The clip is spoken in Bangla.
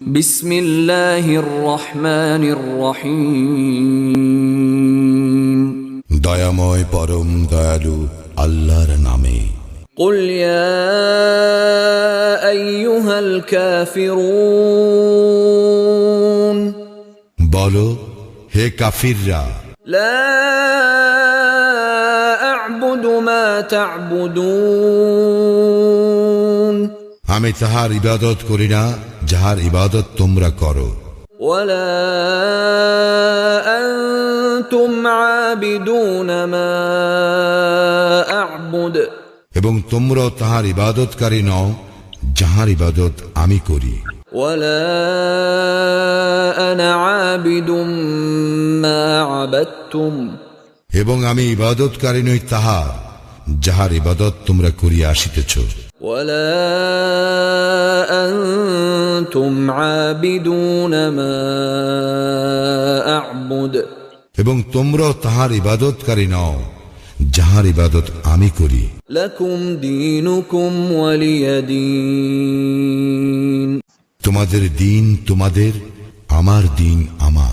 بسم الله الرحمن الرحيم দয়াময় পরম দয়ালু আল্লাহর নামে قل يا أيها الكافرون বলো হে কাফিররা لا أعبد ما تعبدون আমি তাহার ইবাদত করি না যাহার ইবাদত তোমরা করো ولا أنتم عابدون ما أعبد এবং তোমরাও তাহার ইবাদতকারী নও যাহার ইবাদত আমি করি ولا أنا عابد ما عبدتم এবং আমি ইবাদতকারী নই তাহার যাহার ইবাদত তোমরা করিয়া আসিতেছ ولا أنتم عابدون ما أعبد এবং তোমরাও তাহার ইবাদতকারী নও যাহার ইবাদত আমি করি لكم دينكم ولي دين তোমাদের দিন তোমাদের আমার দিন আমার